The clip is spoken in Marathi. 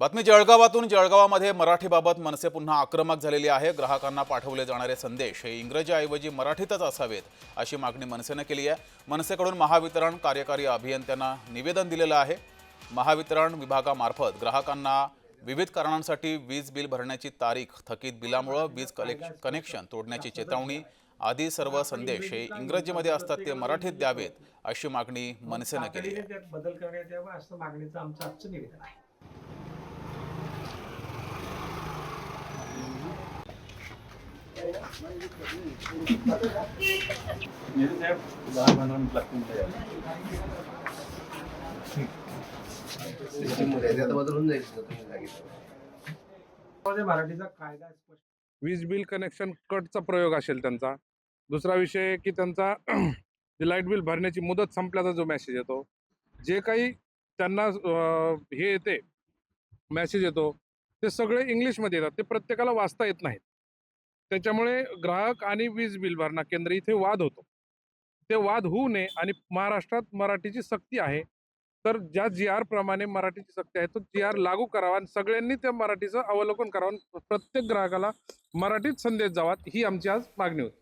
बातमी जळगावातून जळगावामध्ये मराठीबाबत मनसे पुन्हा आक्रमक झालेली आहे. ग्राहकांना पाठवले जाणारे संदेश हे इंग्रजीऐवजी मराठीतच असावेत अशी मागणी मनसेनं केली आहे. मनसेकडून महावितरण कार्यकारी अभियंत्यांना निवेदन दिलेलं आहे. महावितरण विभागामार्फत ग्राहकांना विविध कारणांसाठी वीज बिल भरण्याची तारीख थकीत बिलामुळं वीज कलेक्श कनेक्शन तोडण्याची चेतावणी आदी सर्व संदेश हे इंग्रजीमध्ये असतात ते मराठीत द्यावेत अशी मागणी मनसेनं केली आहे. बदल करण्यात यावा असं मागणीचं आमचं आजचं निवेदन आहे. वीज बिल कनेक्शन कटचा प्रयोग असेल त्यांचा. दुसरा विषय की त्यांचा जे लाइट बिल भरण्याची मुदत संपल्याचा जो मेसेज येतो जे काही त्यांना हे येते मेसेज येतो ते सगळे इंग्लिशमध्ये येतात. ते प्रत्येकाला वाचता येत नाहीत. त्याच्यामुळे ग्राहक आणि वीज बिल भरणा केंद्र इथे वाद होतो. ते वाद होऊ नये आणि महाराष्ट्रात मराठीची सक्ती आहे. तर ज्या जी आर प्रमाणे मराठीची सक्ती आहे तो जी आर लागू करावा आणि सगळ्यांनी त्या मराठीचं अवलोकन करावं प्रत्येक ग्राहकाला मराठीत संदेश जावा ही आमची आज मागणी होती.